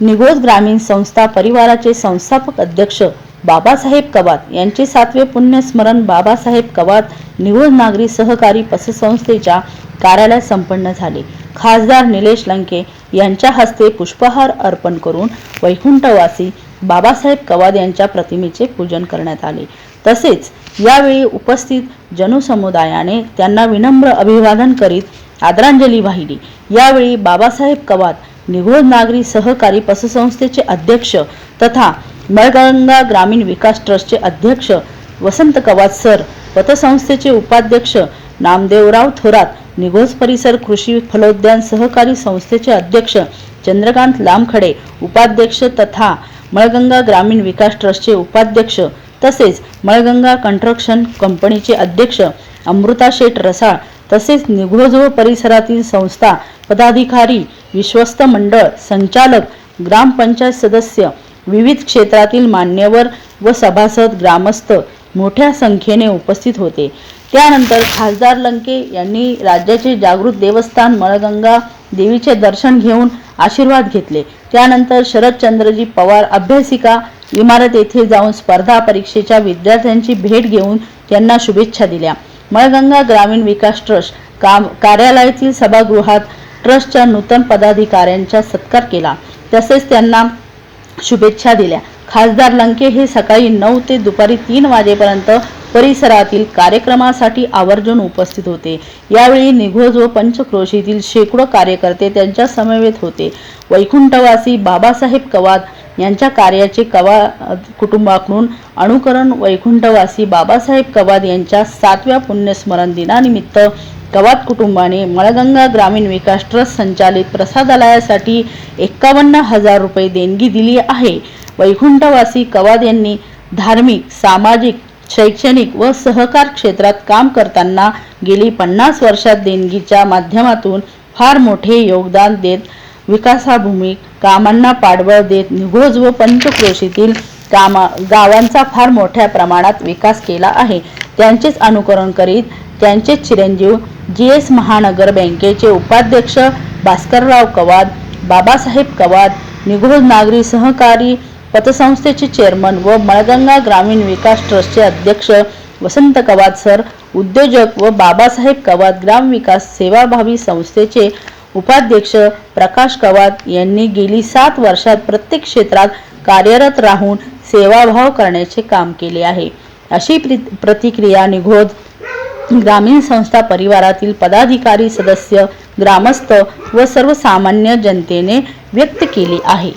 निगोज ग्रामीण संस्था परिवाराचे संस्थापक अध्यक्ष बाबासाहेब कवात यांचे सातवे पुण्यस्मरण बाबासाहेब कवात निगोज नागरी सहकारी पतसंस्थेच्या कार्यालयात संपन्न झाले. खासदार निलेश लंके यांच्या हस्ते पुष्पहार अर्पण करून वैकुंठवासी बाबासाहेब कवाद यांच्या प्रतिमेचे पूजन करण्यात आले. तसेच यावेळी उपस्थित जनसमुदायाने त्यांना विनम्र अभिवादन करीत आदरांजली वाहिली. यावेळी बाबासाहेब कवाद निघोळ नागरी सहकारी पतसंस्थेचे अध्यक्ष तथा मळगंगा ग्रामीण विकास ट्रस्टचे अध्यक्ष वसंत कवाद सर पतसंस्थेचे उपाध्यक्ष नामदेवराव थोरात निघोज परिसर कृषी फलोद्यान सहकारी संस्थेचे अध्यक्ष चंद्रकांत लामखडे उपाध्यक्ष तथा मळगंगा ग्रामीण विकास ट्रस्टचे उपाध्यक्ष तसेच मळगंगा कंस्ट्रक्शन कंपनीचे अध्यक्ष अमृता शेठ रसाळ तसेच निघोज परिसरातील संस्था पदाधिकारी विश्वस्त मंडळ संचालक ग्रामपंचायत सदस्य विविध क्षेत्रातील मान्यवर व सभासद ग्रामस्थ मोठ्या संख्येने उपस्थित होते. त्यानंतर खासदार लंके यांनी राज्याचे जागृत देवस्थान मळगंगा देवीचे दर्शन घेऊन आशीर्वाद घेतले. त्यानंतर शरदचंद्रजी पवार अभ्यासिका इमारत येथे जाऊन स्पर्धा परीक्षेच्या विद्यार्थ्यांची भेट घेऊन त्यांना शुभेच्छा दिल्या. मळगंगा ग्रामीण विकास ट्रस्ट काम कार्यालयातील सभागृहात ट्रस्टच्या नूतन पदाधिकाऱ्यांचा सत्कार केला. तसेच त्यांना शुभेच्छा दिल्या. खासदार लंके हे सकाळी नऊ ते दुपारी तीन वाजेपर्यंत परिसरातील कार्यक्रमासाठी आवर्जून उपस्थित होते. यावेळी निघोज व पंचक्रोशीतील शेकडो कार्यकर्ते त्यांच्या समवेत होते. वैकुंठवासी बाबासाहेब कवाद यांच्या कार्याचे कवा कुटुंबाकडून अनुकरण वैकुंठवासी बाबासाहेब कवाद यांच्या सातव्या पुण्यस्मरण दिनानिमित्त कवाद कुटुंबाने मळगंगा ग्रामीण विकास ट्रस्ट संचालित प्रसादालयासाठी एक्कावन्न हजार रुपये देणगी दिली आहे. वैकुंठवासी कवाद यांनी धार्मिक सामाजिक शैक्षणिक व सहकार क्षेत्रात काम करताना गेली पन्नास वर्षात देणगीच्या माध्यमातून फार मोठे योगदान देत विकासाभूमी कामांना पाठबळ देत निघोज व पंचक्रोशीतील कामा गावांचा फार मोठ्या प्रमाणात विकास केला आहे. त्यांचेच अनुकरण करीत त्यांचेच चिरंजीव जी एस महानगर बँकेचे उपाध्यक्ष भास्करराव कवाद बाबासाहेब कवाद निघोज नागरी सहकारी पतसंस्थेचे चेअरमन व मळगंगा ग्रामीण विकास ट्रस्टचे अध्यक्ष वसंत कवाद सर उद्योजक व बाबासाहेब कवाद ग्रामविकास सेवाभावी संस्थेचे उपाध्यक्ष प्रकाश कवाद यांनी गेली सात वर्षात प्रत्येक क्षेत्रात कार्यरत राहून सेवाभाव करण्याचे काम केले आहे. अशी प्रतिक्रिया निघोज ग्रामीण संस्था परिवारातील पदाधिकारी सदस्य ग्रामस्थ व सर्वसामान्य जनतेने व्यक्त केली आहे.